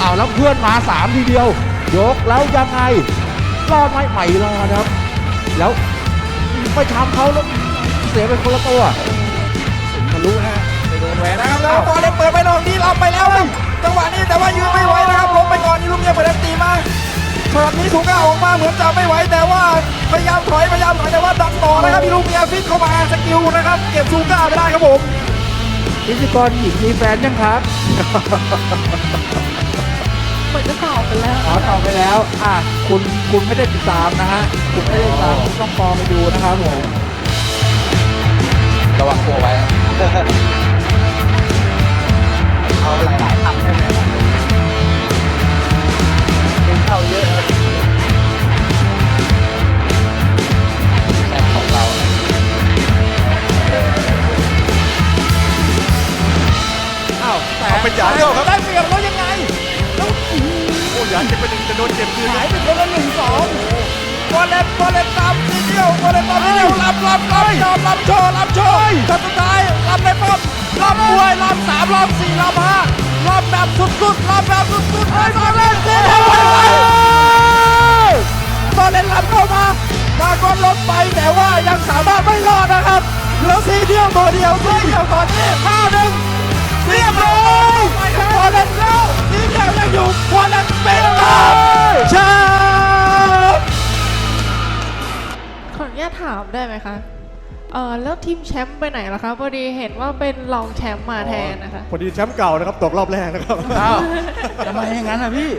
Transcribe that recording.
เอาแล้วเพื่อนมาสามทีเดียว ยกแล้วยังไงรอดไหมไม่รอดครับ แล้วไปทำเขาแล้วเสียเป็นคนละตัวทะลุนะฮะไปโดนแหวนนะนะคครัรับบแล้วบอลเล่นเปิดไปนอกนี้รับไปแล้วครับจังหวะนี้แต่ว่ายืนไม่ไหวนะครับล้มไปก่อนนี่ลูกเมียเปิดตีมาช็อตนี้ถูกก้าวออกมาเหมือนจะไม่ไหวแต่ว่าพยายามถอยพยายามถอยแต่ว่าดักต่อนะครับพี่ลูกเมียฟิตเข้ามาสกิลนะครับเก็บซูก้าไม่ได้ครับผม พิธีกรหญิงมีแฟนยังครับเหมือนจะตอบไปแล้วอ๋อตอบไปแล้ว อะ คุณคุณไม่ได้ติดตามนะฮะ คุณไม่ได้ติดตามคุณต้องฟอร์ไปดูนะครับผม ระวังตัวไว้ หยาเดียวครับ ได้เปรียบแล้วยังไงโอ้ยหยาเจ็บไปหนึ่งจะโดนเจ็บคืนหายไปคนละหนึ่งสองบอลเล่นบอลเล่นตามทีเดียวบอลเล่นตามทีเดียวรับรับรับยอมรับโชว์รับโชว์แต่สุดท้ายรับในป้อมรับมวยรับสามรับสี่รับห้ารับแบบสุดๆรับแบบสุดๆให้บอลเล่นเสียทำไมไว้บอลเล่นรับเข้ามามาก้อนลดไปแต่ว่ายังสามารถไม่รอดนะครับเหลือทีเดียวตัวเดียวทีเดียวตอนนี้ห้าหนึ่ง ตถามได้ไหมคะ เออแล้วทีมแชมป์ไปไหนล่ะคะพอดีเห็นว่าเป็นรองแชมป์มาแทนนะคะ พอดีแชมป์เก่านะครับตกรอบแรกนะครับ อ้าวทำไมอย่างนั้นอะพี่